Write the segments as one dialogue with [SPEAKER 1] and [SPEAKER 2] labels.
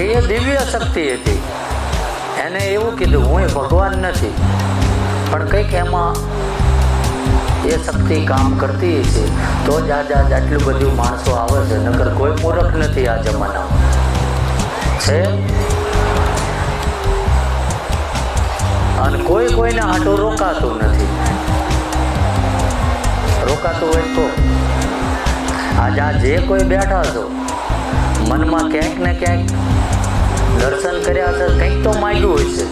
[SPEAKER 1] એ દિવ્ય શક્તિ હતી. એને એવું કીધું, હું એ ભગવાન નથી, પણ કંઈક એમાં એ શક્તિ કામ કરતી છે. તો જ આજ આજ આટલું બધું માણસો આવે છે. નકર કોઈ મૂર્ખ નથી આ જમાનામાં. છે? અને કોઈ કોઈને આટો રોકાતું નથી. રોકાતું હોય તો. આજે જે કોઈ બેઠા છો, મનમાં ક્યાંક ને ક્યાંક દર્શન કર્યા હશે કંઈક તો માગ્યું હોય છે.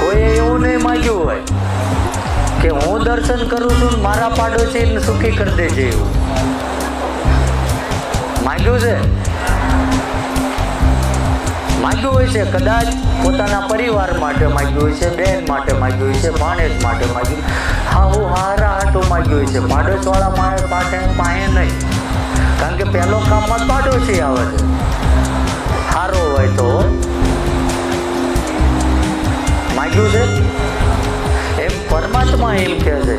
[SPEAKER 1] કોઈએ એવું નહીં માગ્યું હોય કે હું દર્શન કરું છું મારા પાડોશી સુખી કરી દેજે એવું. માગ્યું છે? માગ્યું હોય છે? કદાચ પોતાના પરિવાર માટે માગ્યું હોય છે, બેન માટે માગ્યું હોય છે, ભાણેજ માટે માગ્યું હા, હું હારા હાટું માગ્યું હોય છે. પાડોશવાળા માણસ પાસે પાસે નહીં. કારણ કે પહેલો કામમાં પાડોશી આવે છે. સારો હોય તો માગ્યું છે? એમ પરમાત્મા એમ કહે છે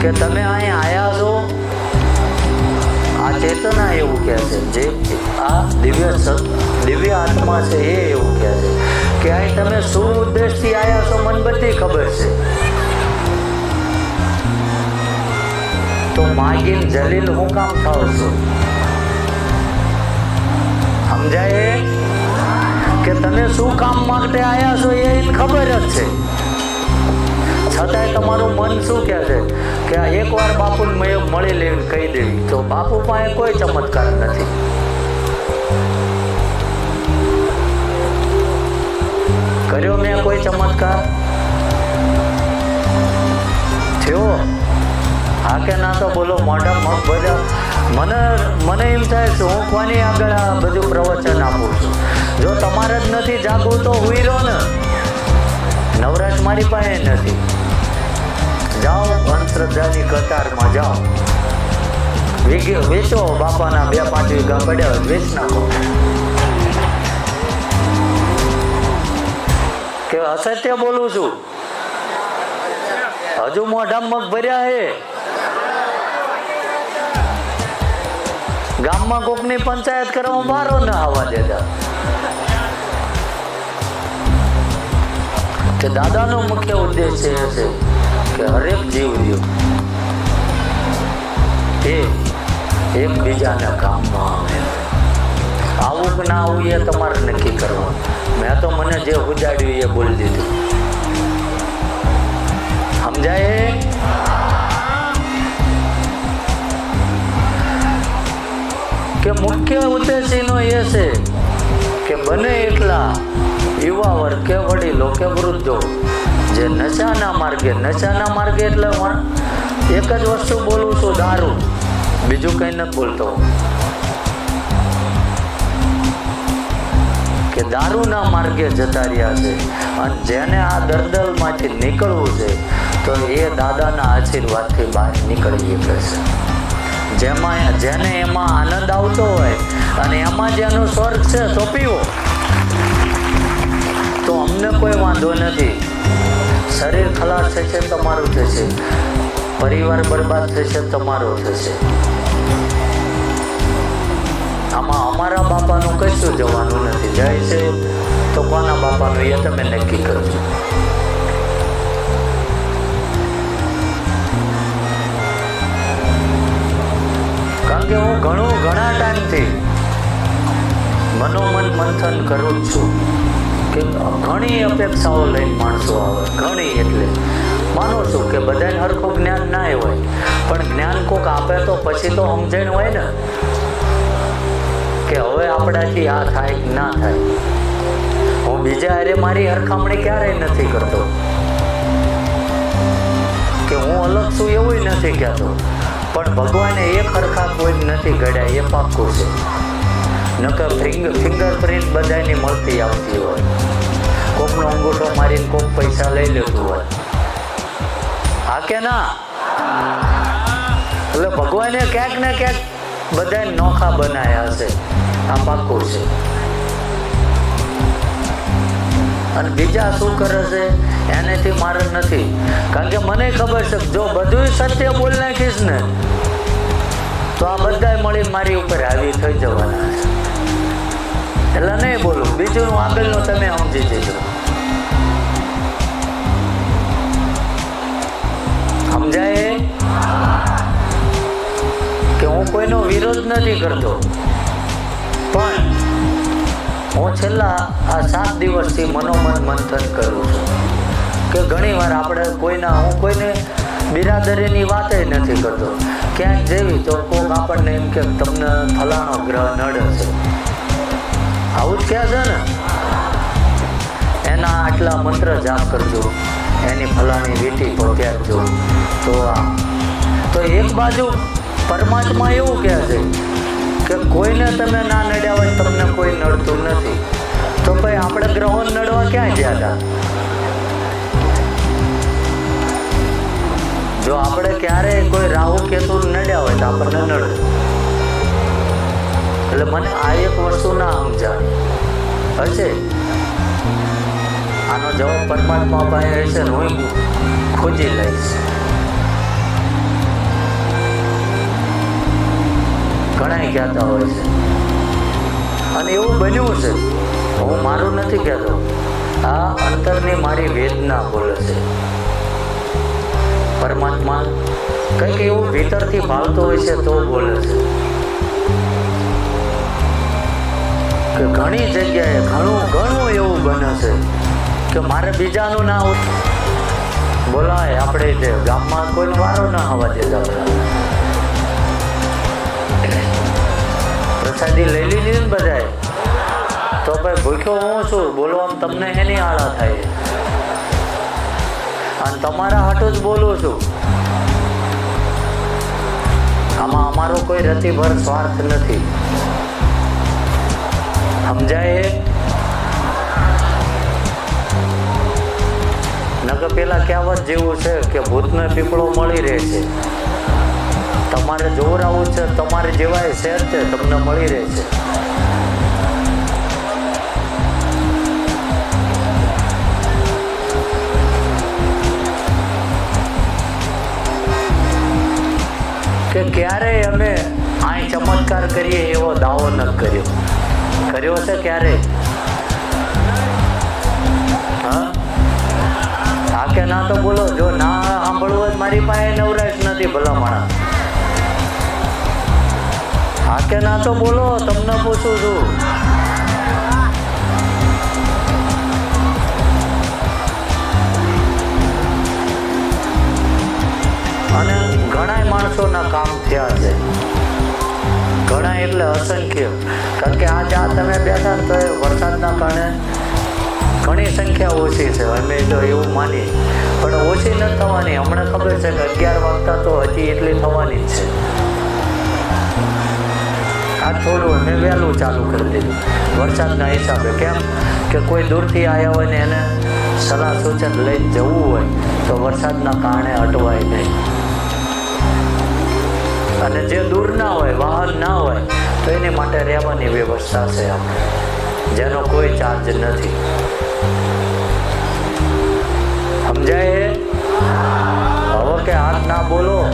[SPEAKER 1] કે તમે અહીં આયા છો, આ ચેતના એવું કહે છે. જે આ દિવ્ય દિવ્ય આત્મા છે એ એવું કહે છે કે અહીં તમે શું ઉદ્દેશથી આવ્યા છો મને બધી ખબર છે. તો માગીને જલીલ હું કામ થાવ છું? સમજાય? કે તમે શું કામ માટે આવ્યા છો એ ખબર જ છે. છતાંય તમારું મન શું કહે છે કે એકવાર બાપુને મળી લેવી કહી દેવી. તો બાપુ પાસે કોઈ ચમત્કાર નથી. કર્યો મેં કોઈ ચમત્કાર? થયો? હા કે ના તો બોલો, મોઢા મગ બધા મને મને એમ થાય છે, હું કોની આગળ આ બધું પ્રવચન આપું છું? જો તમારે જ નથી જાગવું તો હુઈ રહો ને. નવરાશ મારી પાસે નથી. જાઓ અંધશ્રદ્ધાની કતારમાં જાઓ. વેચો, બાપાના બે પાંચ વીઘા પડ્યા વેચ નાખો. કે અસત્ય બોલું છું? હજુ મોઢા મગ ભર્યા હે. ગામમાં કોકની પંચાયત કરવામાં બારો ના આવવા દેતા. કે દાદાનો મુખ્ય ઉદ્દેશ એ છે કે હરેક જીવ રહ્યો એ એકબીજાના કામમાં આવે. આવું કે ના આવું એ તમારે નક્કી કરવાનું. મેં તો મને જે ઉજાડ્યું એ બોલી દીધું. સમજાય? કે મુખ્ય ઉદ્દેશ એનો એ છે કે બને એટલા યુવા કે વડીલો કે વૃદ્ધો. જે નશાના માર્ગે નશાના માર્ગે એટલે એક જ વસ્તુ બોલું છું, દારૂ. બીજું કંઈ નથી બોલતો. કે દારૂના માર્ગે જતા રહ્યા છે અને જેને આ દર્દલમાંથી નીકળવું છે, તો એ દાદાના આશીર્વાદથી બહાર નીકળી શકે છે જેમાં જેને એમાં આનંદ આવતો હોય અને એમાં જેનો સ્વર્ગ છે, તો પીવો. તો અમને કોઈ વાંધો નથી. શરીર ખલાસ થશે તમારું થશે. પરિવાર બરબાદ થશે તમારો થશે. આમાં અમારા બાપાનું કશું જવાનું નથી. જાય છે તો કોના બાપાનું? એ તમે નક્કી કરજો. કે હું ઘણું, ઘણા ટાઈમથી મનોમન મંથન કરું છું કે ઘણી અપેક્ષાઓ લઈને માણસો આવે, ઘણી એટલે. માનું છું કે બધાને હરખું જ્ઞાન ના હોય, પણ જ્ઞાન કોક આપે તો પછી તો સમજણ હોય ને, કે હવે આપણાથી આ થાય ના થાય. હું બીજા અરે મારી હરખામણી ક્યારેય નથી કરતો. કે હું અલગ છું એવું નથી કહેતો. પણ ભગવાને એક હરખા કોઈ નથી ઘડ્યા, એ પાક્કું છે. નકર ફિંગર ફિંગરપ્રિન્ટ બધાની મળતી આવતી હોય. કોકનો અંગૂઠો મારીને કોક પૈસા લઈ લેતું હોય. હા કે ના? એટલે ભગવાને ક્યાંક ને ક્યાંક બધાને નોખા બનાયા હશે. આ પાક્કું છે. અને બીજા શું કરે છે, એનેથી મારે નથી. કારણ કે મને ખબર છે જો બધું સત્ય બોલ નાખીશ ને, તો આ બધાય મળી મારી ઉપર હાવી થઈ જવાના છે. એટલે નહીં બોલું, બીજું હું આપેલું તમે સમજી જજો. સમજાય? કે હું કોઈનો વિરોધ નથી કરતો. પણ હું છેલ્લા આ સાત દિવસથી મનોમન મંથન કરું છું કે ઘણીવાર આપણે કોઈના, હું કોઈને બિરાદરીની વાત નથી કરતો. ક્યાંક જેવી તો કોક આપણને એમ કે તમને ફલાણો ગ્રહ નડે છે. આવું જ કહે છે ને? એના આટલા મંત્ર જાપ કરજો. એની ફલાણી વીટી પહોંચાડજો તો આ, તો એક બાજુ પરમાત્મા એવું કહે છે કે કોઈને તમે ના નડ્યા હોય તમને કોઈ નડતું નથી. તો ભાઈ આપણે ગ્રહો નડવા ક્યાં ગયા હતા? જો આપણે ક્યારેય કોઈ રાહુ કેતુ નડ્યા હોય તો આપણને નડે. એટલે મને આ એક વસ્તુ ના સમજાય. હશે આનો જવાબ પરમાત્મા પાસે હશે ને હું ખોજી લઈશ. ઘણા કહેતા હોય છે. અને એવું બન્યું છે. હું મારું નથી કહેતો. આ અંતરની મારી વેદના બોલે છે. પરમાત્મા કંઈક એવું ભીતરથી ભાવતો હોય છે તો બોલે છે. કે ઘણી જગ્યાએ ઘણું ઘણું એવું બને છે કે મારે બીજાનું ના બોલાય. આપણે જે ગામમાં કોઈ વારો ના આવવા દેતા. બધા પ્રસાદી લઈ લીધી ને બધાએ. તો ભાઈ ભૂખ્યો હું છું, બોલવામાં તમને એની આળા થાય. અને તમારા હાટું જ બોલું છું. આમાં અમારો કોઈ રતિભર સ્વાર્થ નથી. સમજાય? નકર પેલા કહેવત જેવું છે કે ભૂતને પીપળો મળી રહે છે. તમારે જોવરાવું છે, તમારે જેવાય શેર છે, તમને મળી રહે છે. કે ક્યારેય અમે અહીં ચમત્કાર કરીએ એવો દાવો ન કર્યો. કર્યો છે ક્યારે? હા? કે ના તો બોલો, જો ના સાંભળવું જ મારી પાસે નવરાશ નથી ભલા માણા હા કે ના તો બોલો, તમને પૂછું છું. અને ઘણા માણસોના કામ થયા છે. ઘણા એટલે અસંખ્ય. કારણ કે આ આ તમે બેઠા તો એ વરસાદના કારણે ઘણી સંખ્યા ઓછી છે. અમે તો એવું માની પણ ઓછી ન થવાની. હમણાં ખબર છે કે અગિયાર વાગતા તો હજી એટલી થવાની જ છે. આ થોડું અમે વહેલું ચાલુ કરી દીધું. વરસાદના હિસાબે. કેમ? કે કોઈ દૂરથી આવ્યા હોય ને એને સલાહ સૂચન લઈને જવું હોય, તો વરસાદના કારણે અટવાય નહીં. અને જે દૂર ના હોય, વાહન ના હોય, તો એની માટે રહેવાની વ્યવસ્થા છે આપણે. જેનો કોઈ ચાર્જ નથી. સમજાય? હવે કે હાથ ના બોલો.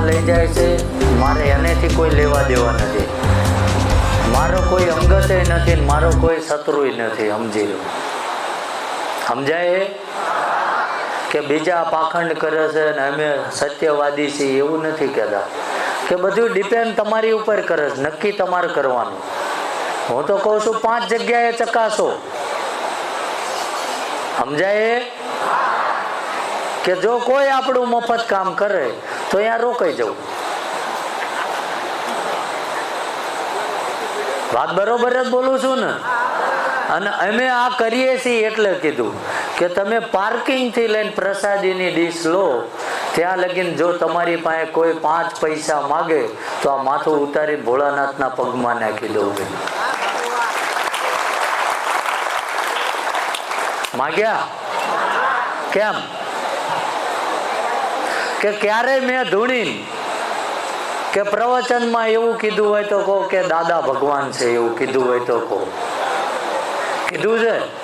[SPEAKER 1] ક્યાં લઈ જાય છે, મારે એનેથી કોઈ લેવા દેવા નથી. મારો કોઈ અંગત નથી મારો કોઈ શત્રુય નથી, સમજી લો. સમજાય? કે બીજા પાખંડ કરે છે ને અમે સત્યવાદી છીએ, એવું નથી કહેતા. કે બધું ડિપેન્ડ તમારી ઉપર કરે છે, નક્કી તમારે કરવાનું. હું તો કહું છું, પાંચ જગ્યાએ ચકાસો. સમજાય? કે જો કોઈ આપણું મફત કામ કરે તો અહીંયા રોકાઈ જવું. વાત બરોબર જ બોલું છું ને? અને અમે આ કરીએ છીએ એટલે કીધું કે તમે પાર્કિંગથી લઈને પ્રસાદીની ડીશ લો, ત્યાં લગીને જો તમારી પાસે કોઈ પાંચ પૈસા માગે, તો આ માથું ઉતારી ભોળાનાથના પગમાં નાખી દઉં માગ્યા? કેમ? કે ક્યારે મેં ધૂણી કે પ્રવચનમાં એવું કીધું હોય તો કહો કે દાદા ભગવાન છે એવું કીધું હોય તો કહો. કીધું છે?